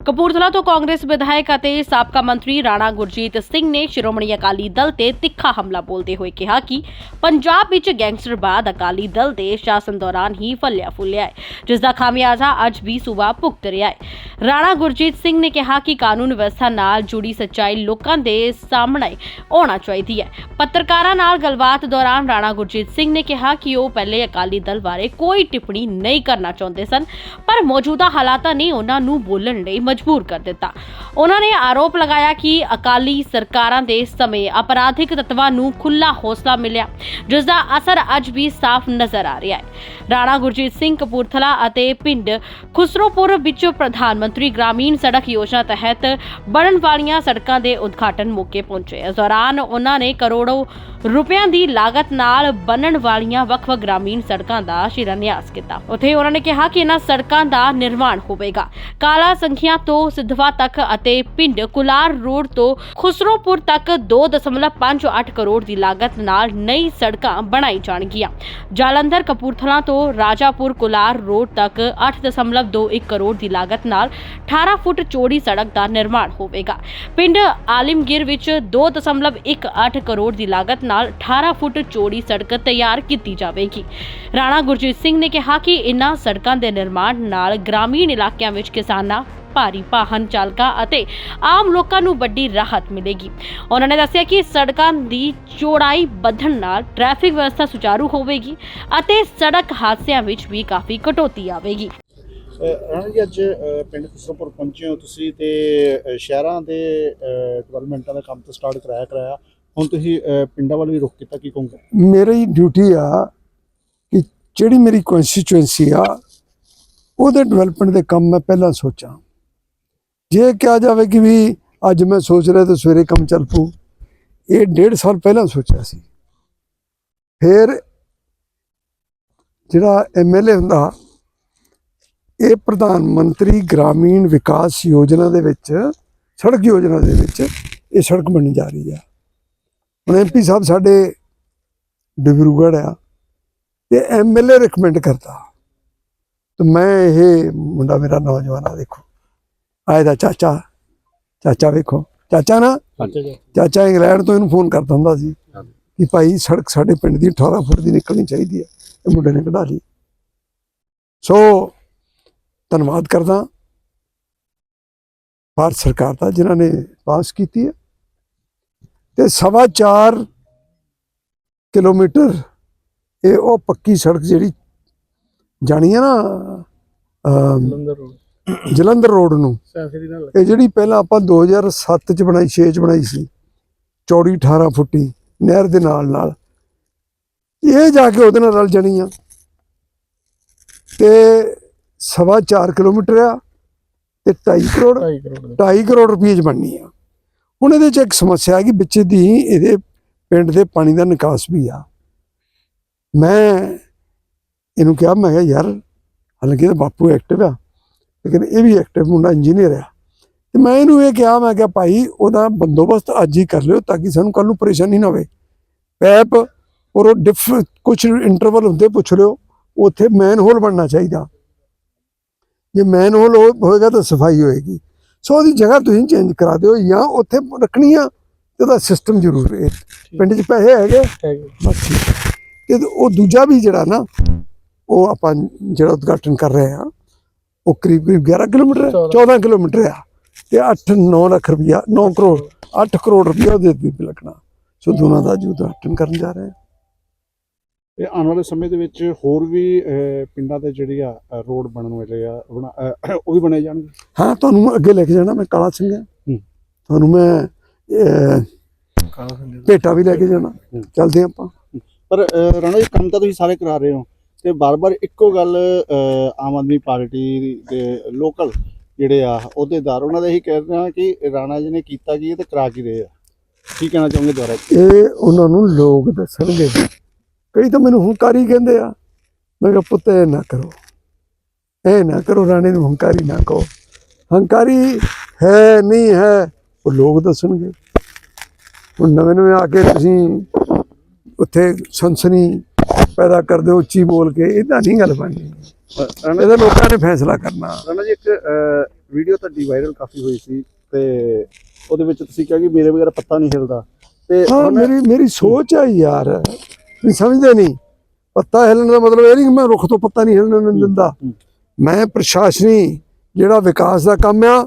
ਕਪੂਰਥਲਾ ਤੋਂ ਕਾਂਗਰਸ ਵਿਧਾਇਕ ਅਤੇ ਸਾਬਕਾ ਮੰਤਰੀ ਰਾਣਾ ਗੁਰਜੀਤ ਸਿੰਘ ਨੇ ਸ਼੍ਰੋਮਣੀ ਅਕਾਲੀ ਦਲ ਤੇ ਤਿੱਖਾ ਹਮਲਾ ਬੋਲਦੇ ਹੋਏ ਕਿਹਾ ਕਿ ਪੰਜਾਬ ਵਿੱਚ ਗੈਂਗਸਟਰਵਾਦ ਅਕਾਲੀ ਦਲ ਦੇ ਸ਼ਾਸਨ ਦੌਰਾਨ ਹੀ ਫੱਲਿਆ ਫੁੱਲਿਆ ਹੈ, ਜਿਸ ਦਾ ਖਾਮਿਆਜ਼ਾ ਅੱਜ ਵੀ ਸੂਬਾ ਭੁਗਤ ਰਿਹਾ ਹੈ। ਰਾਣਾ ਗੁਰਜੀਤ ਸਿੰਘ ਨੇ ਕਿਹਾ ਕਿ ਕਾਨੂੰਨ ਵਿਵਸਥਾ ਨਾਲ ਜੁੜੀ ਸੱਚਾਈ ਲੋਕਾਂ ਦੇ ਸਾਹਮਣੇ ਆਉਣਾ ਚਾਹੀਦੀ ਹੈ। ਪੱਤਰਕਾਰਾਂ ਨਾਲ ਗੱਲਬਾਤ ਦੌਰਾਨ ਰਾਣਾ ਗੁਰਜੀਤ ਸਿੰਘ ਨੇ ਕਿਹਾ ਕਿ ਉਹ ਪਹਿਲੇ ਅਕਾਲੀ ਦਲ ਬਾਰੇ ਕੋਈ ਟਿੱਪਣੀ ਨਹੀਂ ਕਰਨਾ ਚਾਹੁੰਦੇ ਸਨ, ਪਰ ਮੌਜੂਦਾ ਹਾਲਾਤਾਂ ਨੇ ਉਹਨਾਂ ਨੂੰ ਬੋਲਣ ਲਈ ਮਜਬੂਰ ਕਰ ਦਿੱਤਾ। ਉਹਨਾਂ ਨੇ ਆਰੋਪ ਲਗਾਇਆ ਕਿ ਅਕਾਲੀ ਸਰਕਾਰਾਂ ਦੇ ਸਮੇਂ ਅਪਰਾਧਿਕ ਤੱਤਵਾਂ ਨੂੰ ਖੁੱਲਾ ਹੌਸਲਾ ਮਿਲਿਆ ਜਿਸ ਦਾ ਅਸਰ ਅੱਜ ਵੀ ਸਾਫ਼ ਨਜ਼ਰ ਆ ਰਿਹਾ ਹੈ। ਰਾਣਾ ਗੁਰਜੀਤ ਸਿੰਘ ਕਪੂਰਥਲਾ ਅਤੇ ਪਿੰਡ ਖੁਸਰੋਪੁਰ ਵਿੱਚ ਪ੍ਰਧਾਨ ਮੰਤਰੀ ਗ੍ਰਾਮੀਣ ਸੜਕ ਯੋਜਨਾ ਤਹਿਤ ਬਣਨ ਵਾਲੀਆਂ ਸੜਕਾਂ ਦੇ ਉਦਘਾਟਨ ਮੌਕੇ ਪਹੁੰਚੇ। ਇਸ ਦੌਰਾਨ ਉਹਨਾਂ ਨੇ ਕਰੋੜੋ ਰੁਪਿਆਂ ਦੀ ਲਾਗਤ ਨਾਲ ਬਣਨ ਵਾਲੀਆਂ ਵੱਖ-ਵੱਖ ਗ੍ਰਾਮੀਣ ਸੜਕਾਂ ਦਾ ਸ਼ਿਲਾਨਿਆਸ ਕੀਤਾ। ਉੱਥੇ ਉਹਨਾਂ ਨੇ ਕਿਹਾ ਕਿ ਇਹਨਾਂ ਸੜਕਾਂ ਦਾ ਨਿਰਮਾਣ ਹੋਵੇਗਾ। ਕਾਲਾ ਸੰਖਿਆ ਤੋਂ ਸਿੱਧਵਾ ਤੱਕ ਅਤੇ ਪਿੰਡ ਕੁਲਾਰ ਰੋਡ ਤੋਂ ਖੁਸਰੋਪੁਰ ਤੱਕ 2.58 ਕਰੋੜ ਦੀ ਲਾਗਤ ਨਾਲ ਨਈ ਸੜਕਾਂ ਬਣਾਈ ਜਾਣਗੀਆਂ। ਜਾਲੰਧਰ ਕਪੂਰਥਲਾ ਤੋਂ ਰਾਜਾਪੁਰ ਕੁਲਾਰ ਰੋਡ ਤੱਕ 8.21 ਕਰੋੜ ਦੀ ਲਾਗਤ ਨਾਲ 18 ਫੁੱਟ ਚੌੜੀ ਸੜਕ ਦਾ ਨਿਰਮਾਣ ਹੋਵੇਗਾ। ਪਿੰਡ ਆਲਿਮਗੀਰ ਵਿੱਚ 2.18 ਕਰੋੜ ਦੀ ਲਾਗਤ ਨਾਲ 18 ਫੁੱਟ ਚੌੜੀ ਸੜਕ ਤਿਆਰ ਕੀਤੀ ਜਾਵੇਗੀ। ਰਾਣਾ ਗੁਰਜੀਤ ਸਿੰਘ ਨੇ ਕਿਹਾ ਕਿ ਇਨ੍ਹਾਂ ਸੜਕਾਂ ਦੇ ਨਿਰਮਾਣ ਨਾਲ ਗ੍ਰਾਮੀਣ ਇਲਾਕਿਆਂ ਵਿੱਚ ਕਿਸਾਨਾਂ, ਭਾਰੀ ਵਾਹਨ ਚਾਲਕਾਂ ਅਤੇ ਆਮ ਲੋਕਾਂ ਨੂੰ ਵੱਡੀ ਰਾਹਤ ਮਿਲੇਗੀ। ਉਹਨਾਂ ਨੇ ਦੱਸਿਆ ਕਿ ਸੜਕਾਂ ਦੀ ਚੌੜਾਈ ਵਧਣ ਨਾਲ ਟ੍ਰੈਫਿਕ ਵਿਵਸਥਾ ਸੁਚਾਰੂ ਹੋਵੇਗੀ ਅਤੇ ਸੜਕ ਹਾਦਸਿਆਂ ਵਿੱਚ ਵੀ ਕਾਫੀ ਕਟੌਤੀ ਆਵੇਗੀ। ਅਹ ਰਾਣਾ ਜੀ, ਅੱਜ ਅਹ ਪਿੰਡ ਖੁਸਰੋਪੁਰ ਪਹੁੰਚੇ ਹੋ ਤੁਸੀਂ ਤੇ ਅਹ ਸ਼ਹਿਰਾਂ ਦੇ ਡਿਵੈਲਪਮੈਂਟਾਂ ਦਾ ਕੰਮ ਤਾਂ ਸਟਾਰਟ ਕਰਾਇਆ ਕਰਾਇਆ ਹੁਣ ਤੁਸੀਂ ਪਿੰਡਾਂ ਵੱਲ ਵੀ ਰੁਖ ਕੀਤਾ, ਕੀ ਕਹੋਗੇ? ਮੇਰੀ ਡਿਊਟੀ ਆ ਕਿ ਜਿਹੜੀ ਮੇਰੀ ਕਨਸਟੀਚੁਐਂਸੀ ਆ, ਉਹਦੇ ਡਿਵੈਲਪਮੈਂਟ ਦੇ ਕੰਮ ਮੈਂ ਪਹਿਲਾਂ ਸੋਚਾਂ। ਜੇ ਕਿਹਾ ਜਾਵੇ ਕਿ ਵੀ ਅੱਜ ਮੈਂ ਸੋਚ ਰਿਹਾ ਤਾਂ ਸਵੇਰੇ ਕੰਮ ਚੱਲ ਪੂ ਇਹ ਡੇਢ ਸਾਲ ਪਹਿਲਾਂ ਸੋਚਿਆ ਸੀ। ਫਿਰ ਜਿਹੜਾ ਐਮਐਲਏ ਹੁੰਦਾ, ਇਹ ਪ੍ਰਧਾਨ ਮੰਤਰੀ ਗ੍ਰਾਮੀਣ ਵਿਕਾਸ ਯੋਜਨਾ ਦੇ ਵਿੱਚ, ਸੜਕ ਯੋਜਨਾ ਦੇ ਵਿੱਚ ਇਹ ਸੜਕ ਬਣੀ ਜਾ ਰਹੀ ਆ। ਹੁਣ ਐਮਪੀ ਸਾਹਿਬ ਸਾਡੇ ਡਿਬਰੂਗੜ੍ਹ ਆ ਤੇ ਐਮਐਲਏ ਰეკਮੈਂਡ ਕਰਦਾ ਤੇ ਮੈਂ ਇਹ ਮੁੰਡਾ ਮੇਰਾ ਨੌਜਵਾਨ ਆ ਦੇਖੋ। ਆਏ ਦਾ ਚਾਚਾ ਚਾਚਾ ਵੇਖੋ। ਚਾਚਾ ਨਾ ਚਾਚਾ ਇੰਗਲੈਂਡ ਤੋਂ ਇਹਨੂੰ ਫੋਨ ਕਰਦਾ ਹੁੰਦਾ ਸੀ ਕਿ ਭਾਈ ਸੜਕ ਸਾਡੇ ਪਿੰਡ ਦੀ 18 ਫੁੱਟ ਦੀ ਨਿਕਲਣੀ ਚਾਹੀਦੀ ਹੈ ਇਹ ਮੁੰਡੇ ਨੇ ਕਢਾ ਲਈ। ਸੋ ਧੰਨਵਾਦ ਕਰਦਾ। ਭਾਰਤ ਸਰਕਾਰ ਦਾ ਜਿਨ੍ਹਾਂ ਨੇ ਪਾਸ ਕੀਤੀ ਹੈ ਤੇ ਸਵਾ ਚਾਰ ਕਿਲੋਮੀਟਰ ਇਹ ਉਹ ਪੱਕੀ ਸੜਕ ਜਿਹੜੀ ਜਾਣੀ ਹੈ ਨਾ ਜਲੰਧਰ ਰੋਡ। ਨੂੰ। ਇਹ ਜਿਹੜੀ ਪਹਿਲਾਂ ਆਪਾਂ 2007 ਚ ਬਣਾਈ 6 ਚ ਬਣਾਈ ਸੀ। ਚੌੜੀ 18 ਫੁੱਟੀ ਨਹਿਰ ਦੇ ਨਾਲ ਨਾਲ। ਇਹ ਜਾ ਕੇ ਉਹਦੇ ਨਾਲ ਰਲ ਜਾਣੀ ਆ। ਤੇ ਸਵਾ 4 ਕਿਲੋਮੀਟਰ ਆ ਤੇ 2.5 ਕਰੋੜ 2.5 ਕਰੋੜ। 2.5 ਕਰੋੜ ਰੁਪਏ ਚ ਬਣਨੀ ਆ। ਹੁਣ ਇਹਦੇ ਚ ਇੱਕ ਸਮੱਸਿਆ ਹੈ ਕਿ ਵਿੱਚ ਦੀ ਇਹਦੇ ਪਿੰਡ ਦੇ ਪਾਣੀ ਦਾ ਨਿਕਾਸ ਵੀ ਆ। ਮੈਂ ਇਹਨੂੰ ਕਿਹਾ, ਮੈਂ ਕਿਹਾ, ਯਾਰ, ਹਾਲਾਂਕਿ ਇਹਦਾ ਬਾਪੂ ਐਕਟਿਵ ਆ, ਲੇਕਿਨ ਇਹ ਵੀ ਐਕਟਿਵ ਮੁੰਡਾ ਇੰਜੀਨੀਅਰ ਆ। ਤੇ ਮੈਂ ਇਹਨੂੰ ਇਹ ਕਿਹਾ, ਮੈਂ ਕਿਹਾ, ਭਾਈ, ਉਹਦਾ ਬੰਦੋਬਸਤ ਅੱਜ ਹੀ ਕਰ ਲਿਓ ਤਾਂ ਕਿ ਸਾਨੂੰ ਕੱਲ ਨੂੰ ਪਰੇਸ਼ਾਨੀ ਨਾ ਹੋਵੇ। ਪੈਪ ਔਰ ਉਹ ਡਿਫ ਕੁਝ ਇੰਟਰਵਲ ਹੁੰਦੇ ਪੁੱਛ ਲਿਓ, ਉੱਥੇ ਮੈਨ ਹੋਲ ਬਣਨਾ ਚਾਹੀਦਾ। ਜੇ ਮੈਨ ਹੋਲ ਹੋਏਗਾ ਤਾਂ ਸਫ਼ਾਈ ਹੋਏਗੀ। ਸੋ ਉਹਦੀ ਜਗ੍ਹਾ ਤੁਸੀਂ ਚੇਂਜ ਕਰਾ ਦਿਓ ਜਾਂ ਉੱਥੇ ਰੱਖਣੀ ਆ ਤੇ ਉਹਦਾ ਸਿਸਟਮ ਜ਼ਰੂਰ ਹੈ। ਪਿੰਡ 'ਚ ਪੈਸੇ ਹੈਗੇ? ਬਸ ਠੀਕ। ਤੇ ਉਹ ਦੂਜਾ ਵੀ ਜਿਹੜਾ ਨਾ ਉਹ ਆਪਾਂ ਜਿਹੜਾ ਉਦਘਾਟਨ ਕਰ ਰਹੇ ਆ ਉਹ ਕਰੀਬ ਕਰੀਬ 11 ਕਿਲੋਮੀਟਰ ਹੈ, 14 ਕਿਲੋਮੀਟਰ ਆ। ਤੇ 8-9 ਲੱਖ ਰੁਪਇਆ 9 ਕਰੋੜ 8 ਕਰੋੜ ਰੁਪਇਆ ਉਹਦੇ ਤੇ ਲੱਗਣਾ। ਸੋ ਦੋਨਾਂ ਦਾ ਜੀ ਉਦਘਾਟਨ ਕਰਨ ਜਾ ਰਹੇ ਹਾਂ। ਤੇ ਆਉਣ ਵਾਲੇ ਸਮੇਂ ਦੇ ਵਿੱਚ ਹੋਰ ਵੀ ਪਿੰਡਾਂ ਦੇ ਜਿਹੜੀ ਆ ਰੋਡ ਬਣਨ ਵਾਲੇ ਆ ਉਹ ਵੀ ਬਣੇ ਜਾਣਗੇ? ਹਾਂ ਤੁਹਾਨੂੰ ਮੈਂ ਅੱਗੇ ਲੈ ਕੇ ਜਾਣਾ ਮੈਂ ਕਾਲਾ ਸਿੰਘ ਹਾਂ ਹੂੰ। ਤੁਹਾਨੂੰ ਮੈਂ ਭੇਟਾ ਵੀ ਲੈ ਕੇ ਜਾਣਾ। ਹੂੰ। ਚੱਲਦੇ ਆਪਾਂ। ਪਰ ਰਾਣਾ ਜੀ ਕੰਮ ਤਾਂ ਤੁਸੀਂ ਸਾਰੇ ਕਰਾ ਰਹੇ ਹੋ ਤੇ ਬਾਰ-ਬਾਰ ਇੱਕੋ ਗੱਲ ਆਮ ਆਦਮੀ ਪਾਰਟੀ ਦੇ ਲੋਕਲ ਜਿਹੜੇ ਆ ਅਹੁਦੇਦਾਰ ਉਹਨਾਂ ਦਾ ਇਹੀ ਕਹਿ ਰਹੇ ਆ ਕਿ ਰਾਣਾ ਜੀ ਨੇ ਕੀਤਾ ਕੀ ਤੇ ਕਰਾ ਕੀ ਰਹੇ ਆ। ਕੀ ਕਹਿਣਾ ਚਾਹੋਗੇ ਦੁਆਰਾ? ਇਹ ਉਹਨਾਂ ਨੂੰ ਲੋਕ ਦੱਸਣਗੇ। ਕਈ ਤਾਂ ਮੈਨੂੰ ਹੰਕਾਰੀ ਕਹਿੰਦੇ ਆ। ਮੈਂ ਕਿਹਾ ਪੁੱਤ ਇਹ ਨਾ ਕਰੋ। ਇਹ ਨਾ ਕਰੋ ਰਾਣੇ ਨੂੰ ਹੰਕਾਰੀ ਨਾ ਕਹੋ। ਹੰਕਾਰੀ ਹੈ ਨਹੀਂ ਹੈ ਉਹ ਲੋਕ ਦੱਸਣਗੇ। ਹੁਣ ਨਵੇਂ ਨਵੇਂ ਆ ਕੇ ਤੁਸੀਂ ਉੱਥੇ ਸਨਸਨੀ ਪੈਦਾ ਕਰਦੇ ਹੋ ਉੱਚੀ ਬੋਲ ਕੇ ਇਹਦਾ ਨਹੀਂ ਗੱਲ ਬਣਨੀ ਰਾਣਾ ਇਹਦਾ ਲੋਕਾਂ ਨੇ ਫੈਸਲਾ ਕਰਨਾ। ਰਾਣਾ ਜੀ ਇੱਕ ਵੀਡੀਓ ਤੁਹਾਡੀ ਵਾਇਰਲ ਕਾਫੀ ਹੋਈ ਸੀ ਤੇ ਉਹਦੇ ਵਿੱਚ ਤੁਸੀਂ ਕਿਹਾ ਕਿ ਮੇਰੇ ਵਗੈਰਾ ਪੱਤਾ ਨਹੀਂ ਹਿਲਦਾ। ਤੇ ਹਾਂ ਮੇਰੀ ਮੇਰੀ ਸੋਚ ਹੈ ਯਾਰ। ਤੁਸੀਂ ਸਮਝਦੇ ਨਹੀਂ। ਪੱਤਾ ਹਿਲਣ ਦਾ ਮਤਲਬ ਇਹ ਨਹੀਂ ਕਿ ਮੈਂ ਰੁੱਖ ਤੋਂ ਪੱਤਾ ਨਹੀਂ ਹਿਲਣ ਦਿੰਦਾ। ਮੈਂ ਪ੍ਰਸ਼ਾਸਨੀ ਜਿਹੜਾ ਵਿਕਾਸ ਦਾ ਕੰਮ ਆ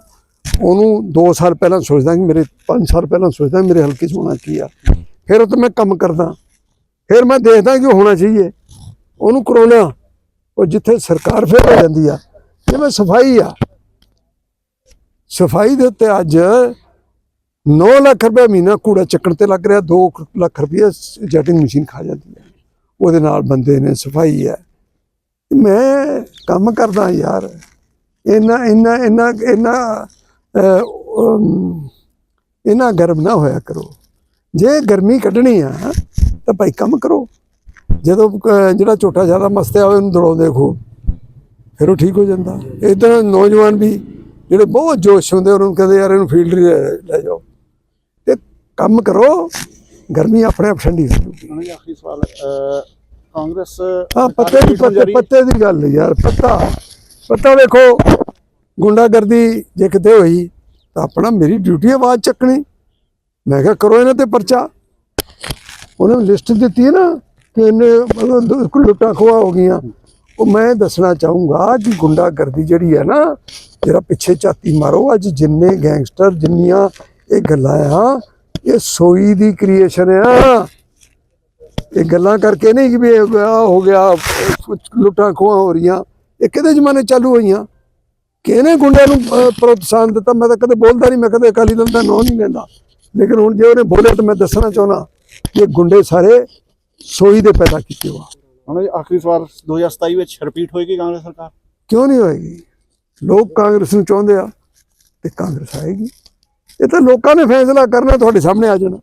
ਉਹਨੂੰ 2 ਸਾਲ ਪਹਿਲਾਂ ਸੋਚਦਾ ਕਿ ਮੇਰੇ 5 ਸਾਲ ਪਹਿਲਾਂ ਸੋਚਦਾ ਮੇਰੇ ਹਲਕੇ 'ਚ ਹੋਣਾ ਕੀ ਆ। ਫਿਰ ਉਹ ਤੇ ਮੈਂ ਕੰਮ ਕਰਦਾ। ਫਿਰ ਮੈਂ ਦੇਖਦਾ ਕਿ ਹੋਣਾ ਚਾਹੀਏ। ਉਹਨੂੰ ਕਰਾਉਣਾ ਉਹ ਜਿੱਥੇ ਸਰਕਾਰ ਫਿਰ ਹੋ ਜਾਂਦੀ ਆ। ਜਿਵੇਂ ਸਫ਼ਾਈ ਆ। ਸਫ਼ਾਈ ਦੇ ਉੱਤੇ ਅੱਜ 9 ਲੱਖ ਰੁਪਏ ਮਹੀਨਾ ਕੂੜਾ ਚੱਕਣ ਤੇ ਲੱਗ ਰਿਹਾ 2 ਲੱਖ ਰੁਪਏ ਜੈਟਿੰਗ ਮਸ਼ੀਨ ਖਾ ਜਾਂਦੀ ਹੈ। ਉਹਦੇ ਨਾਲ ਬੰਦੇ ਨੇ ਸਫ਼ਾਈ ਹੈ। ਮੈਂ ਕੰਮ ਕਰਦਾ ਯਾਰ ਇੰਨਾ ਇੰਨਾ ਇੰਨਾ ਇੰਨਾ ਅਹ, ਇੰਨਾ ਗਰਮ ਨਾ ਹੋਇਆ ਕਰੋ। ਜੇ ਗਰਮੀ ਕੱਢਣੀ ਆ ਤਾਂ ਭਾਈ ਕੰਮ ਕਰੋ। ਜਦੋਂ ਜਿਹੜਾ ਝੋਟਾ ਜ਼ਿਆਦਾ ਮਸਤਿਆ ਹੋਵੇ ਉਹਨੂੰ ਦੜਾਉਂਦੇ ਖੂਬ ਫਿਰ ਉਹ ਠੀਕ ਹੋ ਜਾਂਦਾ। ਇਦਾਂ ਨੌਜਵਾਨ ਵੀ ਜਿਹੜੇ ਬਹੁਤ ਜੋਸ਼ ਹੁੰਦੇ ਉਹਨਾਂ ਨੂੰ ਕਹਿੰਦੇ ਯਾਰ ਇਹਨੂੰ ਫੀਲਡ ਲੈ ਜਾਓ। ਕੰਮ ਕਰੋ ਗਰਮੀ ਆਪਣੇ ਆਪ ਠੰਡੀ ਹੋ ਆਖਰੀ ਸਵਾਲ ਅਹ, ਕਾਂਗਰਸ ਹਾਂ ਪੱਤੇ ਦੀ ਪੱਤੇ ਪੱਤੇ ਦੀ ਗੱਲ ਯਾਰ ਪੱਤਾ। ਪੱਤਾ ਵੇਖੋ ਗੁੰਡਾਗਰਦੀ ਜੇ ਕਿਤੇ ਹੋਈ ਤਾਂ ਆਪਣਾ ਮੇਰੀ ਡਿਊਟੀ ਆਵਾਜ਼ ਚੱਕਣੀ। ਮੈਂ ਕਿਹਾ ਕਰੋ ਇਹਨਾਂ ਤੇ ਪਰਚਾ। ਉਹਨੇ ਲਿਸਟ ਦਿੱਤੀ ਹੈ ਨਾ ਕਿ ਇਹਨੇ ਮਤਲਬ ਲੁੱਟਾਂ ਖੋਆ ਹੋ ਗਈਆਂ। ਉਹ ਮੈਂ ਦੱਸਣਾ ਚਾਹੂੰਗਾ ਕਿ ਗੁੰਡਾਗਰਦੀ ਜਿਹੜੀ ਹੈ ਨਾ ਜਿਹੜਾ ਪਿੱਛੇ ਝਾਤੀ ਮਾਰੋ ਅੱਜ ਜਿੰਨੇ ਗੈਂਗਸਟਰ ਜਿੰਨੀਆਂ ਇਹ ਗੱਲਾਂ ਆ ਇਹ ਸੋਈ ਦੀ ਕ੍ਰੀਏਸ਼ਨ ਆ। ਇਹ ਗੱਲਾਂ ਕਰਕੇ ਨਹੀਂ ਕਿ ਵੀ ਹੋ ਗਿਆ ਲੁੱਟਾਂ ਖੋਹਾਂ ਹੋ ਰਹੀਆਂ। ਇਹ ਕਿਹਦੇ ਜ਼ਮਾਨੇ ਚਾਲੂ ਹੋਈਆਂ? ਕਿਹਨੇ ਗੁੰਡਿਆਂ ਨੂੰ ਪ੍ਰੋਤਸਾਹਨ ਦਿੱਤਾ? ਮੈਂ ਤਾਂ ਕਦੇ ਬੋਲਦਾ ਨਹੀਂ ਮੈਂ ਕਦੇ ਅਕਾਲੀ ਦਲ ਦਾ ਨਾਂ ਨਹੀਂ ਲੈਂਦਾ। ਲੇਕਿਨ ਹੁਣ ਜੇ ਉਹਨੇ ਬੋਲਿਆ ਤਾਂ ਮੈਂ ਦੱਸਣਾ ਚਾਹੁੰਦਾ ਕਿ ਗੁੰਡੇ ਸਾਰੇ ਸੋਈ ਦੇ ਪੈਦਾ ਕੀਤੇ ਹੋਆ ਹੁਣ ਆਖਰੀ ਸਵਾਲ 2027 ਵਿੱਚ ਰਿਪੀਟ ਹੋਏਗੀ ਕਾਂਗਰਸ ਸਰਕਾਰ? ਕਿਉਂ ਨਹੀਂ ਹੋਏਗੀ? ਲੋਕ ਕਾਂਗਰਸ ਨੂੰ ਚਾਹੁੰਦੇ ਆ ਤੇ ਕਾਂਗਰਸ ਆਏਗੀ। ਇਹ ਤਾਂ ਲੋਕਾਂ ਨੇ ਫੈਸਲਾ ਕਰਨਾ ਤੁਹਾਡੇ ਸਾਹਮਣੇ ਆ ਜਾਣਾ।